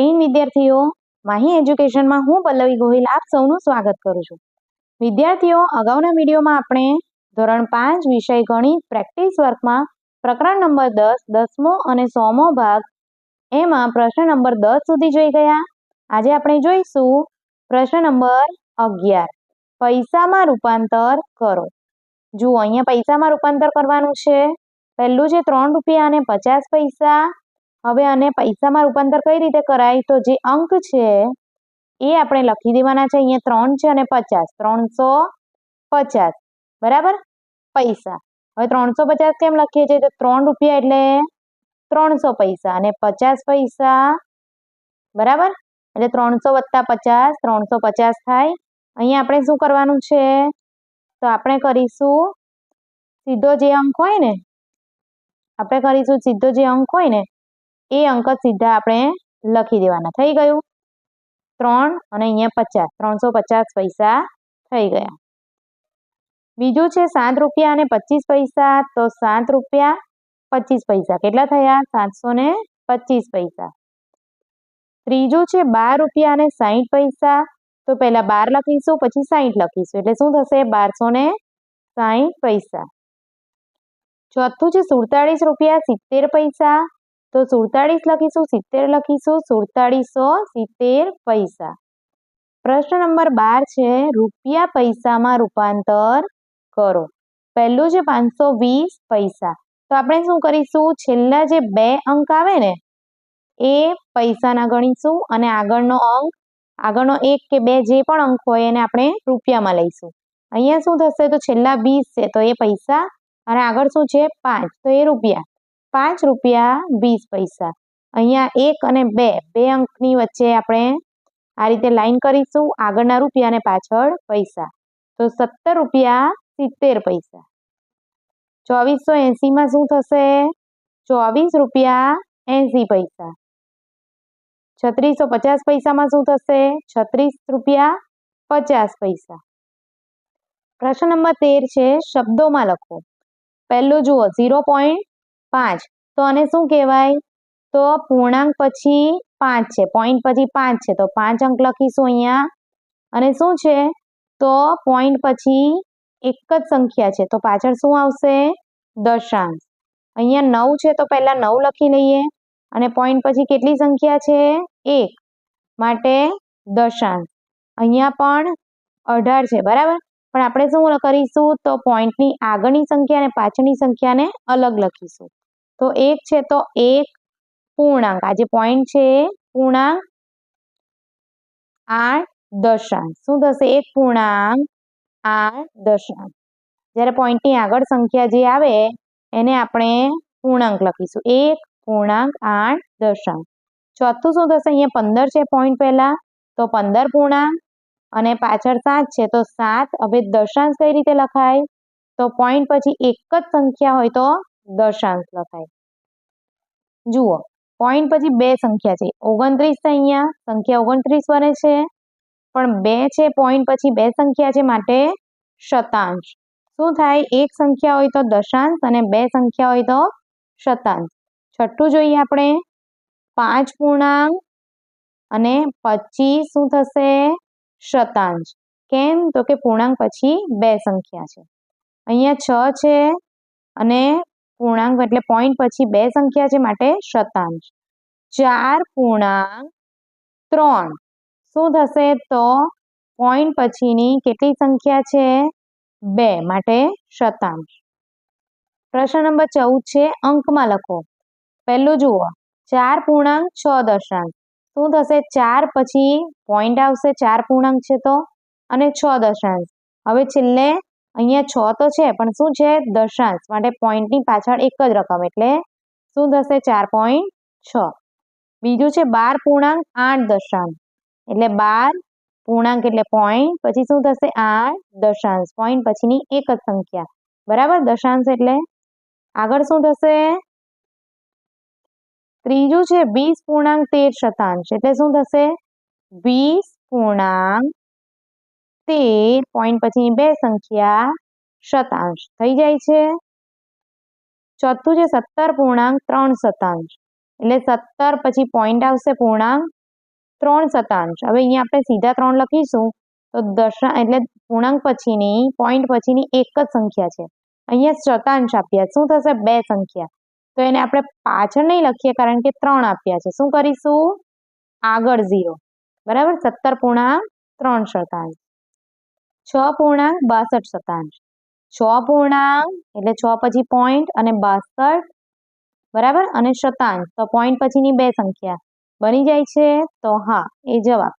હિન્દ વિદ્યાર્થીઓ. માહી એજ્યુકેશનમાં હું પલ્લવી ગોહિલ આપ સૌનું સ્વાગત કરું છું. વિદ્યાર્થીઓ, અગાઉના વિડીયોમાં આપણે ધોરણ પાંચ વિષય ગણિત પ્રેક્ટિસ વર્કમાં પ્રકરણ નંબર દસ, દસમો અને સોમો ભાગ એમાં પ્રશ્ન નંબર દસ સુધી જોઈ ગયા. આજે આપણે જોઈશું પ્રશ્ન નંબર અગિયાર. પૈસામાં રૂપાંતર કરો. જુઓ, અહીંયા પૈસામાં રૂપાંતર કરવાનું છે. પહેલું છે ત્રણ રૂપિયા અને પચાસ પૈસા. હવે આને પૈસામાં રૂપાંતર કઈ રીતે કરાય? તો જે અંક છે, એ આપણે લખી દેવાના છે. અહીંયા ત્રણ છે અને પચાસ. ત્રણસો પચાસ. બરાબર? પૈસા. હવે ત્રણસો પચાસ કેમ લખીએ છીએ? તો ત્રણ રૂપિયા એટલે ત્રણસો પૈસા અને પચાસ પૈસા. બરાબર? એટલે ત્રણસો વત્તા પચાસ, ત્રણસો પચાસ થાય. અહીંયા આપણે શું કરવાનું છે? તો આપણે કરીશું સીધો જે અંક હોય ને, આપણે કરીશું સીધો જે અંક હોય ને એ અંક સીધા આપણે લખી દેવાના. થઈ ગયું? ત્રણ અને અહીંયા પચાસ. ત્રણસો પચાસ પૈસા થઈ ગયા. બીજું છે સાત રૂપિયા અને પચીસ પૈસા. તો સાત રૂપિયા પચીસ પૈસા. કેટલા થયા? સાતસો ને પચીસ પૈસા. ત્રીજું છે બાર રૂપિયા અને સાહીઠ પૈસા. તો પહેલા બાર લખીશું, પછી સાહીઠ લખીશું. એટલે શું થશે? બારસો ને સાહીઠ પૈસા. ચોથું છે સુડતાળીસ રૂપિયા સિત્તેર પૈસા. તો સુડતાળીસ લખીશું, સિત્તેર લખીશું, સુડતાળીસો, સિત્તેર પૈસા. પ્રશ્ન નંબર બાર છે, રૂપિયા પૈસામાં રૂપાંતર કરો. પહેલું છે પાંચસો વીસ પૈસા. તો આપણે શું કરીશું? છેલ્લા જે બે અંક આવે ને, એ પૈસાના ગણીશું અને આગળનો અંક, આગળનો એક કે બે જે પણ અંક હોય એને આપણે રૂપિયામાં લઈશું. અહીંયા શું થશે? તો છેલ્લા વીસ છે, તો એ પૈસા. અને આગળ શું છે? પાંચ. તો એ રૂપિયા. પાંચ રૂપિયા વીસ પૈસા. અહીંયા એક અને બે બે અંકની વચ્ચે આપણે આ રીતે લાઈન કરીશું. આગળના રૂપિયા અને પાછળ પૈસા. તો સત્તર રૂપિયા સિત્તેર પૈસા. ચોવીસો એંસીમાં શું થશે? ચોવીસ રૂપિયા એંસી પૈસા. છત્રીસો પચાસ પૈસામાં શું થશે? છત્રીસ રૂપિયા પચાસ પૈસા. પ્રશ્ન નંબર તેર છે, શબ્દોમાં લખો. પહેલું જુઓ, ઝીરો પોઈન્ટ પાંચ. તો આને શું કહેવાય? તો પૂર્ણાંક પછી પાંચ છે. પોઈન્ટ પછી પાંચ છે. તો પાંચ અંક લખીશું અહીંયા. અને શું છે? તો પોઈન્ટ પછી એક જ સંખ્યા છે. તો પાછળ શું આવશે? દશાંશ. અહીંયા નવ છે તો પહેલાં નવ લખી લઈએ. અને પોઈન્ટ પછી કેટલી સંખ્યા છે? એક. માટે દશાંશ. અહીંયા પણ અઢાર છે. બરાબર? પણ આપણે શું કરીશું? તો પોઈન્ટની આગળની સંખ્યા અને પાછળની સંખ્યાને અલગ લખીશું. તો એક છે તો એક પૂર્ણાંક. આ જે પોઈન્ટ છે પૂર્ણાંક આઠ દશાંશ શું થશે? એક પૂર્ણાંક આઠ દશાંશ જ્યારે પોઈન્ટની આગળ સંખ્યા જે આવે, એને આપણે પૂર્ણાંક લખીશું. એક પૂર્ણાંક આઠ દશાંશ ચોથું શું થશે? અહીંયા પંદર છે પોઈન્ટ પહેલાં, તો પંદર પૂર્ણાંક અને પાછળ સાત છે. તો સાત. હવે દશાંશ કઈ રીતે લખાય? તો પોઈન્ટ પછી એક જ સંખ્યા હોય તો દશાંશ લખાય જુઓ પોઈન્ટ પછી બે સંખ્યા છે. ઓગણત્રીસ છે અહીંયા, સંખ્યા ઓગણત્રીસ વરે છે. પણ બે છે પોઈન્ટ પછી બે સંખ્યા છે માટે શતાંશ. શું થાય? એક સંખ્યા હોય તો દશાંશ અને બે સંખ્યા હોય તો શતાંશ. છઠ્ઠું જોઈએ આપણે. પાંચ પૂર્ણાંક અને પચીસ શું થશે? શતાંશ. કેમ? તો કે પૂર્ણાંક પછી બે સંખ્યા છે. અહીંયા છ છે અને પૂર્ણાંક એટલે પોઈન્ટ પછી બે સંખ્યા છે માટે શતાંશ. ચાર પૂર્ણાંક ત્રણ. શું થશે? તો પોઈન્ટ પછીની કેટલી સંખ્યા છે? બે માટે શતાંશ. પ્રશ્ન નંબર ચૌદ છે, અંકમાં લખો. પહેલું જુઓ. ચાર પૂર્ણાંક છ દશાંશ. શું થશે? ચાર પછી પોઈન્ટ આવશે, ચાર પૂર્ણાંક છે તો? અને છ દશાંશ. હવે છેલ્લે અહીંયા છ તો છે, પણ શું છે? દશાંશ. માટે પોઈન્ટની પાછળ એક જ રકમ એટલે શું થશે? ચાર પોઈન્ટ છ. બીજું છે, બાર પૂર્ણાંક આઠ દશાંશ. એટલે બાર પૂર્ણાંક એટલે પોઈન્ટ. પછી શું થશે? આઠ દશાંશ. પોઈન્ટ પછીની એક જ સંખ્યા. બરાબર? દશાંશ એટલે આગળ શું થશે? ત્રીજું છે, વીસ પૂર્ણાંક તેર શતાંશ. એટલે શું થશે? વીસ પૂર્ણાંક તેર પોઈન્ટ પછી બે સંખ્યા શતાંશ થઈ જાય છે. ચોથું છે સત્તર પૂર્ણાંક ત્રણ શતાંશ એટલે સત્તર પછી પોઈન્ટ આવશે પૂર્ણાંક ત્રણ શતાંશ હવે અહીંયા આપણે સીધા ત્રણ લખીશું. તો દશા એટલે પૂર્ણાંક પછીની પોઈન્ટ પછીની એક જ સંખ્યા છે. અહીંયા શતાંશ આપ્યા. શું થશે? બે સંખ્યા. તો એને આપણે પાછળ નહીં લખીએ કારણ કે ત્રણ આપ્યા છે. શું કરીશું? આગળ ઝીરો બરાબર? સત્તર પૂર્ણાંક ત્રણ શતાંશ છ પૂર્ણાંક બાસઠ શતાંશ છ પૂર્ણાંક એટલે છ પછી પોઈન્ટ અને બાસઠ બરાબર અને શતાંશ તો પોઈન્ટ પછીની બે સંખ્યા બની જાય છે તો હા, એ જવાબ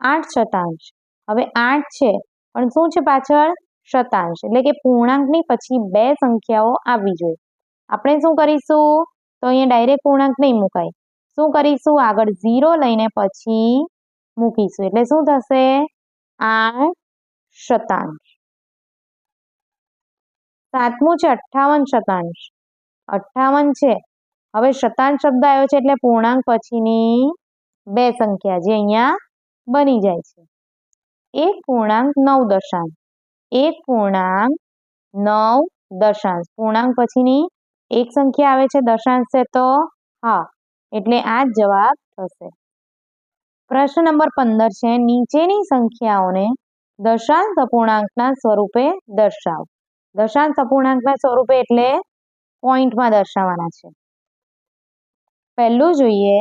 આઠ શતાંશ હવે આઠ છે, પણ શું છે પાછળ? શતાંશ એટલે કે પૂર્ણાંકની પછી બે સંખ્યાઓ આવવી જોઈએ. આપણે શું કરીશું? તો અહીંયા ડાયરેક્ટ પૂર્ણાંક નહીં મુકાય. શું કરીશું? આગળ ઝીરો લઈને પછી મૂકીશું. એટલે શું થશે? આઠ શતાંશ. સાતમું છે અઠ્ઠાવન શતાંશ. અઠ્ઠાવન છે. હવે શતાંશ શબ્દ આવ્યો છે એટલે પૂર્ણાંક પછીની બે સંખ્યા જે અહીંયા બની જાય છે. એક પૂર્ણાંક નવ દશાંશ. એક પૂર્ણાંક નવ દશાંશ. પૂર્ણાંક પછીની એક સંખ્યા આવે છે દશાંશ છે તો હા, એટલે આ જ જવાબ થશે. પ્રશ્ન નંબર પંદર છે. નીચેની સંખ્યાઓને દશાંશ અપૂર્ણાંકના સ્વરૂપે દર્શાવ. દશાંશ અપૂર્ણાંકના સ્વરૂપે એટલે પોઈન્ટમાં દર્શાવવાના છે. પહેલું જોઈએ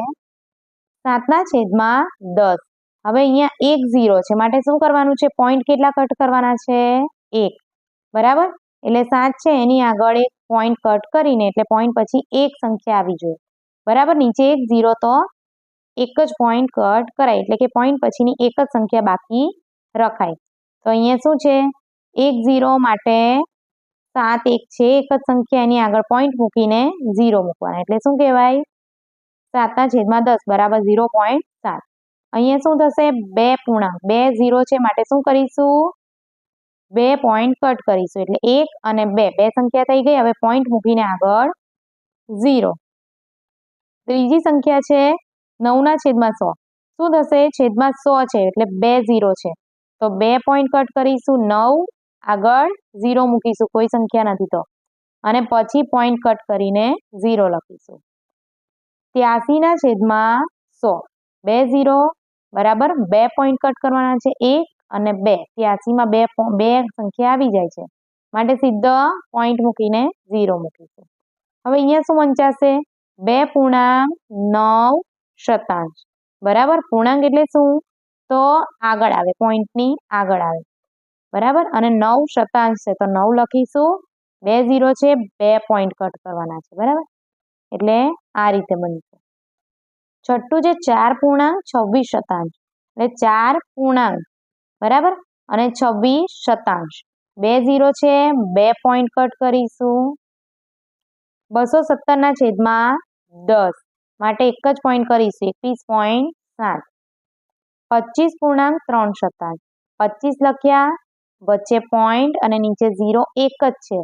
સાતના છેદમાં દસ. હવે અહીંયા એક ઝીરો છે. માટે શું કરવાનું છે? પોઈન્ટ કેટલા કટ કરવાના છે? એક. બરાબર? એટલે સાત છે. એની આગળ એક પોઈન્ટ કટ કરીને એટલે પોઈન્ટ પછી એક સંખ્યા આવી જોઈએ. બરાબર? નીચે એક ઝીરો તો એક જ પોઈન્ટ કટ કરાય. એટલે કે પોઈન્ટ પછીની એક જ સંખ્યા બાકી રખાય. તો અહીંયા શું છે? એક ઝીરો માટે સાત એક છે. એક જ સંખ્યા એની આગળ પોઈન્ટ મૂકીને ઝીરો મૂકવાના. એટલે શું કહેવાય? સાતના છેદમાં દસ, બરાબર ઝીરો પોઈન્ટ સાત. અહીંયા શું થશે? બે પૂર્ણાંક. બે ઝીરો છે માટે શું કરીશું? બે પોઈન્ટ કટ કરીશું. એટલે એક અને બે. બે સંખ્યા થઈ ગઈ. હવે પોઈન્ટ મૂકીને આગળ ઝીરો. ત્રીજી સંખ્યા છે નવના છેદમાં સો. શું થશે? છેદમાં સો છે. એટલે બે ઝીરો છે. તો બે પોઈન્ટ કટ કરીશું નવ, આગળ ઝીરો મૂકીશું, કોઈ સંખ્યા નથી તો. અને પછી પોઈન્ટ કટ કરીને ઝીરો લખીશું. ત્યાસીના છેદમાં સો. બે ઝીરો બરાબર? બે પોઈન્ટ કટ કરવાના છે એક અને બે. ત્યાસીમાં બે બે સંખ્યા આવી જાય છે. માટે સીધા પોઈન્ટ મૂકીને ઝીરો મૂકીશું. હવે અહીંયા શું વંચાશે? બે પૂર્ણાંક નવ શતાંશ બરાબર? પૂર્ણાંક એટલે શું? તો આગળ આવે, પોઈન્ટની આગળ આવે. બરાબર? અને નવ શતાંશ છે, તો નવ લખીશું. બે ઝીરો છે, બે પોઈન્ટ કટ કરવાના છે, બરાબર? એટલે આ રીતે બનશે. છઠ્ઠું છે, ચાર પૂર્ણાંક, છવ્વીસ શતાંશ. એટલે ચાર પૂર્ણાંક, બરાબર? અને છવ્વીસ શતાંશ. બે ઝીરો છે, બે પોઈન્ટ કટ કરીશું. બસો સત્તરના છેદમાં દસ. માટે એક જ પોઈન્ટ કરીશું, એકવીસ પોઈન્ટ સાત. પચીસ પૂર્ણાંક ત્રણ શતાંશ પચીસ લખ્યા, વચ્ચે પોઈન્ટ અને નીચે ઝીરો એક જ છે.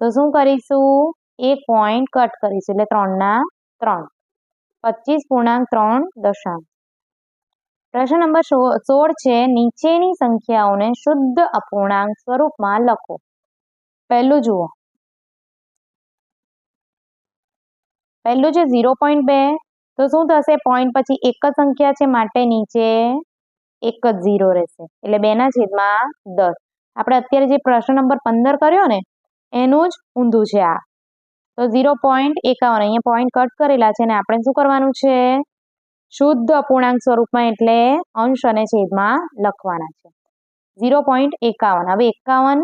તો શું કરીશું? એક પોઈન્ટ કટ કરીશું એટલે ત્રણના ત્રણ. પચીસ પૂર્ણાંક ત્રણ દશાંશ પ્રશ્ન નંબર સોળ છે, નીચેની સંખ્યાઓને શુદ્ધ અપૂર્ણાંક સ્વરૂપમાં લખો. પહેલું જુઓ. પહેલું છે ઝીરો પોઈન્ટ બે. તો શું થશે? પોઈન્ટ પછી એક જ સંખ્યા છે, માટે નીચે એક જ ઝીરો રહેશે. એટલે બેના છેદમાં દસ. આપણે અત્યારે જે પ્રશ્ન નંબર પંદર કર્યો ને, એનું જ ઊંધું છે આ. તો ઝીરો પોઈન્ટ એકાવન, અહીંયા પોઈન્ટ કટ કરેલા છે ને આપણે શું કરવાનું છે? શુદ્ધ અપૂર્ણાંક સ્વરૂપમાં એટલે અંશ અને છેદમાં લખવાના છે. ઝીરો પોઈન્ટ એકાવન. હવે એકાવન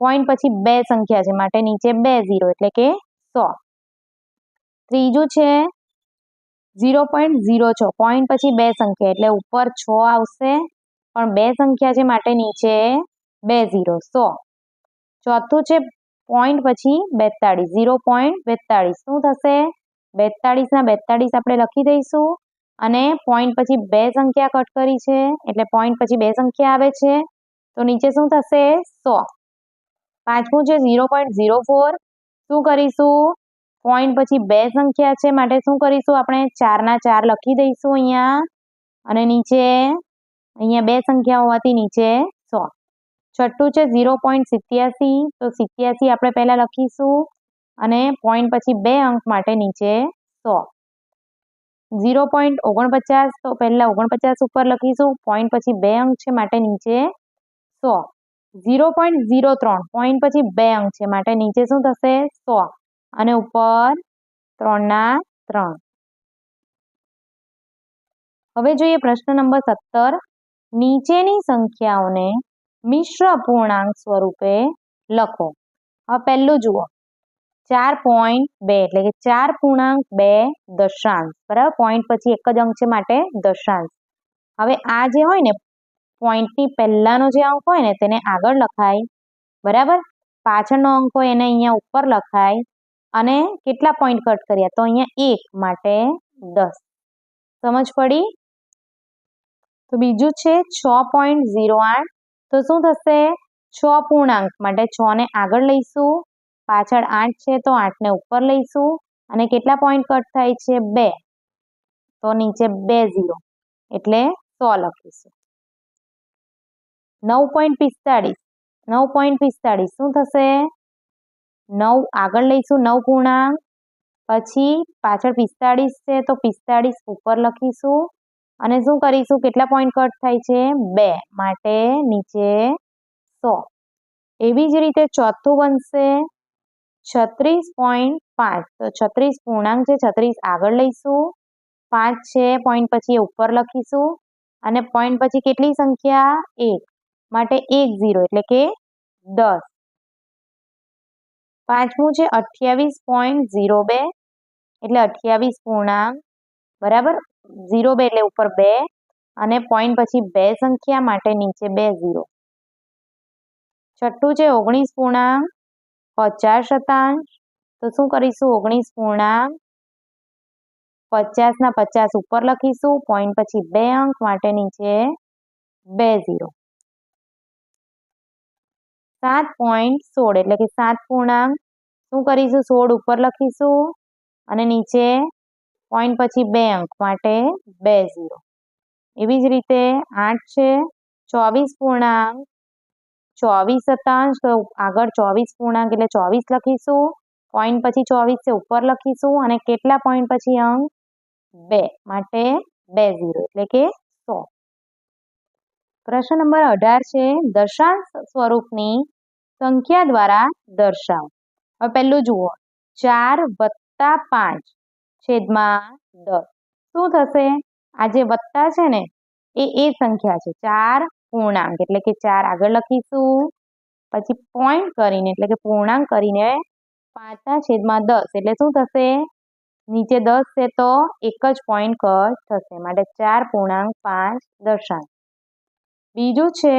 પોઈન્ટ પછી બે સંખ્યા છે, માટે નીચે બે ઝીરો, એટલે કે સો. ત્રીજું છે ઝીરો પોઈન્ટ ઝીરો છ. પોઈન્ટ પછી બે સંખ્યા, એટલે ઉપર છ આવશે. પણ બે સંખ્યા છે માટે નીચે, બે ઝીરો. સો. ચોથું છે પોઈન્ટ પછી બેતાળીસ. Zero point બેતાળીસ. શું થશે? બેતાળીસના બેતાળીસ આપણે લખી દઈશું. અને પોઈન્ટ પછી બે સંખ્યા કટ કરી છે, એટલે પોઈન્ટ પછી બે સંખ્યા આવે છે. તો નીચે શું થશે? સો. પાંચમું છે ઝીરો પોઈન્ટ ઝીરો ફોર. શું કરીશું? પોઈન્ટ પછી બે સંખ્યા છે, માટે શું કરીશું આપણે? ચારના ચાર લખી દઈશું અહીંયા. અને નીચે, અહીંયા બે સંખ્યા હોવાથી નીચે સો. છઠ્ઠું છે ઝીરો પોઈન્ટ સિત્યાસી. તો સિત્યાસી આપણે પહેલાં લખીશું. અને પોઈન્ટ પછી બે અંક માટે નીચે સો. ઝીરો પોઈન્ટ ઓગણપચાસ, તો પહેલાં ઓગણપચાસ ઉપર લખીશું. પોઈન્ટ પછી બે અંક છે, માટે નીચે સો. ઝીરો પોઈન્ટ ઝીરો ત્રણ પોઈન્ટ પછી બે અંક છે, માટે નીચે શું થશે? સો. અને ઉપર ત્રણના ત્રણ. હવે જોઈએ પ્રશ્ન નંબર સત્તર. નીચેની સંખ્યાઓને મિશ્ર અપૂર્ણાંક સ્વરૂપે લખો. હવે પહેલું જુઓ. ચાર પોઈન્ટ બે, એટલે કે ચાર પૂર્ણાંક બે દશાંશ. બરાબર? પોઈન્ટ પછી એક જ અંક છે માટે દશાંશ. હવે આ જે હોય ને પોઈન્ટની પહેલાંનો જે અંક હોય ને, તેને આગળ લખાય. બરાબર? પાછળનો અંક હોય એને અહીંયા ઉપર લખાય. અને કેટલા પોઈન્ટ કટ કર્યા? તો અહીંયા એક માટે દસ. સમજ પડી? તો બીજું છે છ પોઈન્ટ ઝીરો આઠ. તો શું થશે? છ પૂર્ણાંક માટે છ ને આગળ લઈશું. પાછળ આઠ છે તો આઠને ઉપર લઈશું. અને કેટલા પોઈન્ટ કટ થાય છે? બે. તો નીચે બે ઝીરો એટલે સો લખીશું. નવ પોઈન્ટ પિસ્તાળીસ. નવ પોઈન્ટ પિસ્તાળીસ શું થશે? નવ, આગળ લઈશું. નવ પૂર્ણાંક. પછી પાછળ પિસ્તાળીસ છે તો પિસ્તાળીસ ઉપર લખીશું. અને શું કરીશું? કેટલા પોઈન્ટ કટ થાય છે? બે. માટે નીચે સો. એવી જ રીતે ચોથું બનશે છત્રીસ પોઈન્ટ પાંચ. તો છત્રીસ પૂર્ણાંક છે, છત્રીસ આગળ લઈશું. પાંચ છે પોઈન્ટ પછી ઉપર લખીશું. અને પોઈન્ટ પછી કેટલી સંખ્યા? એક. માટે એક ઝીરો એટલે કે દસ. પાંચમું છે અઠ્યાવીસ પોઈન્ટ ઝીરો બે, એટલે અઠ્યાવીસ પૂર્ણાંક, બરાબર? ઝીરો બે એટલે ઉપર બે, અને પોઈન્ટ પછી બે સંખ્યા માટે નીચે બે ઝીરો છઠ્ઠું છે ઓગણીસ પૂર્ણાંક, પચાસ શતાંશ. તો શું કરીશું? ઓગણીસ પૂર્ણાંક પચાસના પચાસ ઉપર લખીશું. પોઈન્ટ પછી બે અંક માટે નીચે બે ઝીરો સાત પોઈન્ટ સોળ એટલે કે સાત પૂર્ણાંક. શું કરીશું? સોળ ઉપર લખીશું અને નીચે પોઈન્ટ પછી બે અંક માટે બે ઝીરો. એવી જ રીતે આઠ છે, ચોવીસ પૂર્ણાંક, ચોવીસ શતાંશ, તો આગળ ચોવીસ પૂર્ણાંક એટલે ચોવીસ લખીશું, પોઈન્ટ પછી ચોવીસ છે, ઉપર લખીશું અને કેટલા પોઈન્ટ પછી અંક? બે, માટે બે ઝીરો એટલે કે પ્રશ્ન નંબર અઢાર છે દશાંશ સ્વરૂપની સંખ્યા દ્વારા દર્શાવો. હવે પહેલું જુઓ, ચાર વત્તા પાંચ છેદમાં દસ. શું થશે? આ જે વત્તા છે ને, એ એ સંખ્યા છે, ચાર પૂર્ણાંક. એટલે કે ચાર આગળ લખીશું, પછી પોઈન્ટ કરીને, એટલે કે પૂર્ણાંક કરીને પાંચના છેદમાં દસ. એટલે શું થશે? નીચે દસ છે તો એક જ પોઈન્ટ કટ થશે. માટે ચાર પૂર્ણાંક પાંચ દશાંશ બીજું છે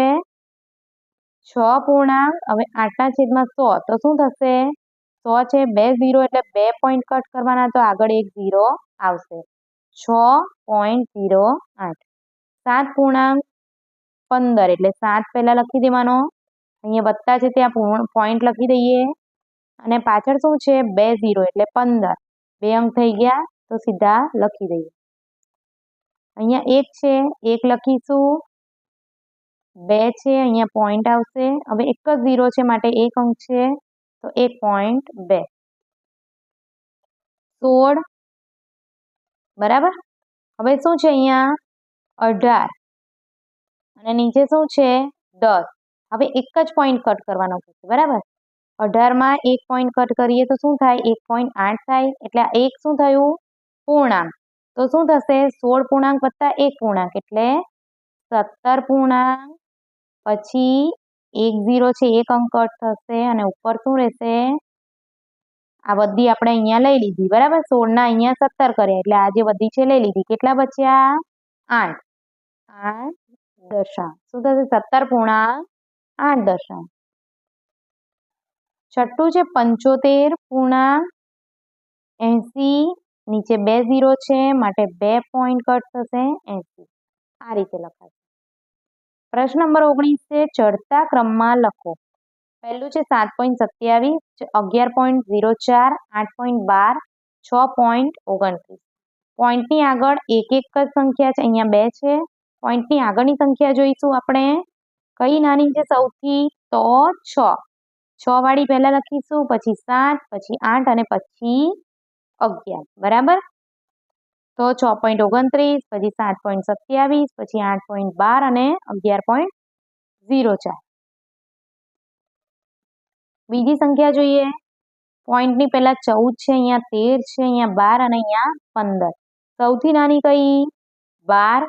છ પૂર્ણાંક, હવે આઠના છેદમાં સો, તો શું થશે? સો છે બે ઝીરો એટલે બે પોઈન્ટ કટ કરવાના, તો આગળ એક ઝીરો આવશે. છ પોઈન્ટ ઝીરો આઠ. સાત પૂર્ણાંક પંદર, એટલે સાત પહેલાં લખી દેવાનો. અહીંયા વત્તા છે, ત્યાં પોઈન્ટ લખી દઈએ. અને પાછળ શું છે? બે ઝીરો, એટલે પંદર. બે અંક થઈ ગયા, તો સીધા લખી દઈએ. અહીંયા એક છે, એક લખીશું. બે છે, અહીંયા પોઈન્ટ આવશે. હવે એક જ ઝીરો છે, માટે એક અંક છે. તો એક પોઈન્ટ બે. સોળ. બરાબર? હવે શું છે અહીંયા? અઢાર. અને નીચે શું છે? દસ. હવે એક જ પોઈન્ટ કટ કરવાનો છે, બરાબર? અઢારમાં એક પોઈન્ટ કટ કરીએ તો શું થાય? એક પોઈન્ટ આઠ થાય. એટલે એક શું થયું? પૂર્ણાંક. તો શું થશે? સોળ પૂર્ણાંક વત્તા એક પૂર્ણાંક. એટલે સત્તર પૂર્ણાંક. પછી એક ઝીરો છે, એક અંક થશે અને ઉપર શું રહેશે? આ બધી આપણે અહીંયા લઈ લીધી, બરાબર? સોળના અહીંયા સત્તર કર્યા, એટલે આ જે બધી છે લઈ લીધી. કેટલા બચ્યા? આઠ. આઠ દશાંશ શું થશે? સત્તર પૂણા આઠ દશાંશ છઠ્ઠું છે પંચોતેર પૂણા એંસી. નીચે બે ઝીરો છે, માટે બે પોઈન્ટ કટ થશે એંસી. આ રીતે લખાશે. પ્રશ્ન નંબર ઓગણીસ છે, ચડતા ક્રમમાં લખો. પહેલું છે સાત પોઈન્ટ સત્યાવીસ અગિયાર પોઈન્ટ ઝીરો ચાર, આઠ પોઈન્ટ બાર, છ પોઈન્ટ ઓગણત્રીસ. પોઈન્ટની આગળ એક એક જ સંખ્યા છે, અહીંયા બે છે. પોઈન્ટની આગળની સંખ્યા જોઈશું આપણે. કઈ નાની છે સૌથી? તો છ. છ વાળી પહેલાં લખીશું, પછી સાત, પછી આઠ અને પછી અગિયાર. બરાબર? તો છ પોઈન્ટ ઓગણત્રીસ, પછી સાત પોઈન્ટ સત્યાવીસ, પછી આઠ પોઈન્ટ બાર અને અગિયાર પોઈન્ટ ઝીરો ચાર. બીજી સંખ્યા જોઈએ. પોઈન્ટની પહેલાં ચૌદ છે, અહીંયા તેર છે, અહીંયા બાર અને અહીંયા પંદર. સૌથી નાની કઈ? બાર,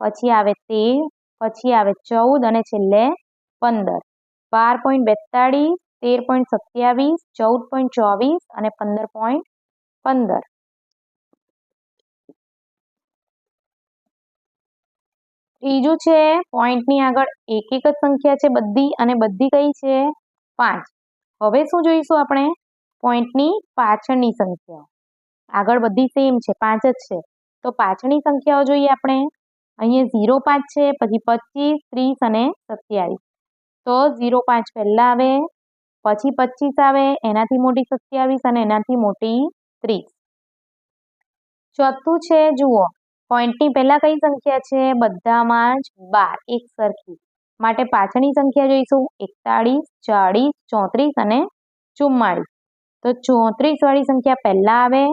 પછી આવે તેર, પછી આવે ચૌદ અને છેલ્લે પંદર. બાર પોઈન્ટ બેતાળીસ, તેર પોઈન્ટ સત્યાવીસ, ચૌદ પોઈન્ટ ચોવીસ અને પંદર પોઈન્ટ પંદર. ત્રીજું છે પોઈન્ટની આગળ એક એક જ સંખ્યા છે, બધી અને બધી કઈ છે? પાંચ. હવે શું જોઈશું આપણે? પોઈન્ટની પાછળની સંખ્યાઓ આગળ બધી સેમ છે, પાંચ જ છે. તો પાછળની સંખ્યાઓ જોઈએ આપણે. અહીંયા ઝીરો પાંચ છે, પછી પચીસ, ત્રીસ અને સત્યાવીસ. તો ઝીરો પાંચ પહેલાં આવે, પછી પચીસ આવે, એનાથી મોટી સત્યાવીસ અને એનાથી મોટી ત્રીસ. ચોથું છે, જુઓ. પોઈન્ટની પહેલાં કઈ સંખ્યા છે? બધામાં જ બાર, એક સરખી. માટે પાછળની સંખ્યા જોઈશું. એકતાળીસ, ચાળીસ, ચોત્રીસ અને ચુમ્માળીસ. તો ચોત્રીસવાળી સંખ્યા પહેલાં આવે.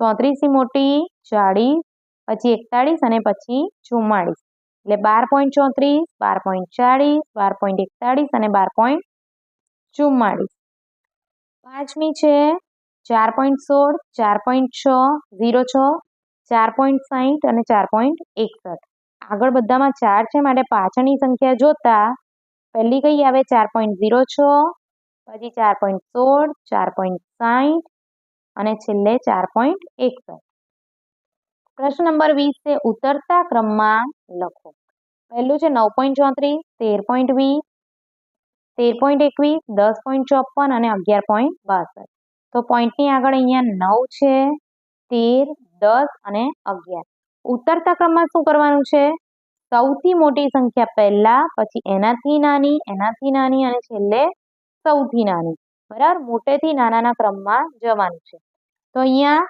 ચોત્રીસથી મોટી ચાળીસ, પછી એકતાળીસ અને પછી ચુમ્માળીસ. એટલે બાર પોઈન્ટ ચોત્રીસ, બાર પોઈન્ટ ચાળીસ, બાર પોઈન્ટ એકતાળીસ અને બાર પોઈન્ટ ચુમ્માળીસ. પાંચમી છે. ચાર પોઈન્ટ સોળ, ચાર પોઈન્ટ છ, ઝીરો છ ચાર પોઈન્ટ સાહીઠ અને ચાર પોઈન્ટ એકસઠ. આગળ બધામાં ચાર છે, માટે પાછળની સંખ્યા જોતા પહેલી કઈ આવે? ચાર પોઈન્ટ ઝીરો છ, પછી ચાર પોઈન્ટ સોળ, ચાર પોઈન્ટ સાહીઠ અને છેલ્લે ચાર પોઈન્ટ એકસઠ. પ્રશ્ન નંબર વીસ છે, ઉતરતા ક્રમમાં લખો. પહેલું છે નવ પોઈન્ટ ચોત્રીસ, તેર પોઈન્ટ વીસ, તેર પોઈન્ટ એકવીસ, દસ પોઈન્ટ ચોપન અને અગિયાર પોઈન્ટ બાસઠ. તો પોઈન્ટની આગળ અહીંયા નવ છે, તેર દસ અને અગિયાર. ઉતરતા ક્રમમાં શું કરવાનું છે? સૌથી મોટી સંખ્યા પહેલાં, પછી એનાથી નાની એનાથી નાની અને છેલ્લે સૌથી નાની. બરાબર? મોટેથી નાનાના ક્રમમાં જવાનું છે. તો અહીંયા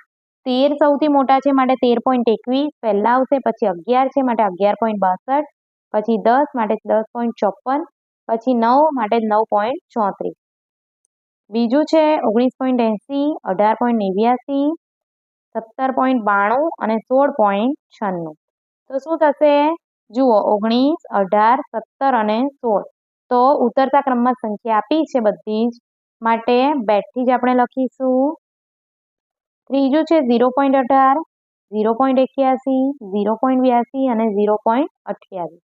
તેર સૌથી મોટા છે માટે તેર પોઈન્ટ એકવીસ, પહેલાં આવશે, પછી અગિયાર છે માટે અગિયાર પોઈન્ટ બાસઠ, પછી દસ માટે દસ પોઈન્ટ ચોપન, પછી નવ માટે નવ પોઈન્ટ ચોત્રીસ. બીજું છે ઓગણીસ પોઈન્ટ એંસી, અઢાર પોઈન્ટ નેવ્યાસી સત્તર પોઈન્ટ બાણું અને સોળ પોઈન્ટ છન્નું. તો શું થશે? જુઓ, ઓગણીસ, અઢાર, સત્તર અને સોળ. તો ઉતરતા ક્રમમાં સંખ્યા આપી છે બધી જ. માટે બેટથી જ આપણે લખીશું. ત્રીજું છે ઝીરો પોઈન્ટ અઢાર, ઝીરો પોઈન્ટ એક્યાસી, ઝીરો પોઈન્ટ બ્યાસી અને ઝીરો પોઈન્ટ અઠ્યાવીસ.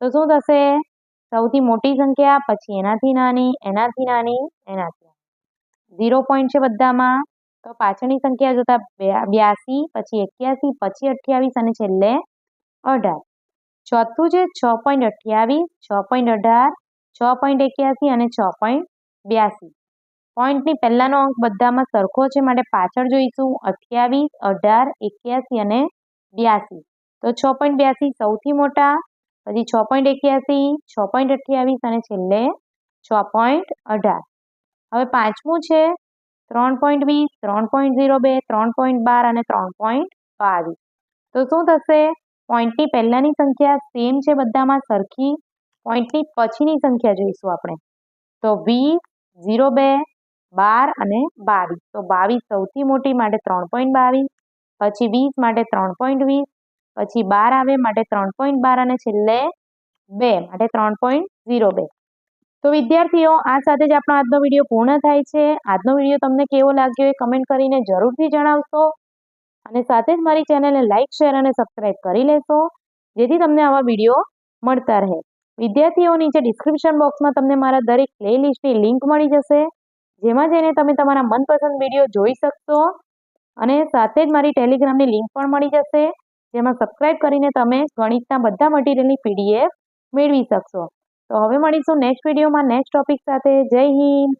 તો શું થશે? સૌથી મોટી સંખ્યા, પછી એનાથી નાની એનાથી નાની, એનાથી ઝીરો પોઈન્ટ છે બધામાં. તો પાછળની સંખ્યા જોતા બ્યાસી, પછી એક્યાસી, પછી અઠ્યાવીસ અને છેલ્લે અઢાર. ચોથું છે છ પોઈન્ટ અઠ્યાવીસ, છ પોઈન્ટ અઢાર, છ પોઈન્ટ એક્યાસી અને છ પોઈન્ટ બ્યાસી. પોઈન્ટની પહેલાંનો અંક બધામાં સરખો છે, માટે પાછળ જોઈશું. અઠ્યાવીસ, અઢાર, એક્યાસી અને બ્યાસી. તો છ પોઈન્ટ બ્યાસી સૌથી મોટા, પછી છ પોઈન્ટ એક્યાસી, છ પોઈન્ટ અઠ્યાવીસ અને છેલ્લે છ પોઈન્ટ અઢાર. હવે પાંચમું છે ત્રણ પોઈન્ટ વીસ, ત્રણ પોઈન્ટ ઝીરો બે, ત્રણ પોઈન્ટ બાર અને ત્રણ પોઈન્ટ બાવીસ. તો શું થશે? પોઈન્ટની પહેલાંની સંખ્યા સેમ છે બધામાં સરખી. પોઈન્ટની પછીની સંખ્યા જોઈશું આપણે. તો વીસ, ઝીરો બે, બાર અને બાવીસ. તો બાવીસ સૌથી મોટી માટે ત્રણ પોઈન્ટ બાવીસ, પછી વીસ માટે ત્રણ પોઈન્ટ વીસ, પછી બાર આવે માટે ત્રણ પોઈન્ટ બાર અને છેલ્લે બે માટે ત્રણ પોઈન્ટ ઝીરો બે. તો વિદ્યાર્થીઓ, આ સાથે જ આપણો આજનો વીડિયો પૂર્ણ થાય છે. આજનો વીડિયો તમને કેવો લાગ્યો એ કમેન્ટ કરીને જરૂરથી જણાવશો. અને સાથે જ મારી ચેનલને લાઇક શેર અને સબસ્ક્રાઈબ કરી લેશો, જેથી તમને આવા વીડિયો મળતા રહે. વિદ્યાર્થીઓ, નીચે ડિસ્ક્રિપ્શન બોક્સમાં તમને મારા દરેક પ્લેલિસ્ટની લિંક મળી જશે, જેમાં જઈને તમે તમારા મનપસંદ વીડિયો જોઈ શકશો. અને સાથે જ મારી ટેલિગ્રામની લિંક પણ મળી જશે, જેમાં સબસ્ક્રાઈબ કરીને તમે ગણિતના બધા મટીરિયલની પીડીએફ મેળવી શકશો. તો હવે મળીશું નેક્સ્ટ વિડીયોમાં નેક્સ્ટ ટોપિક સાથે. જય હિન્દ.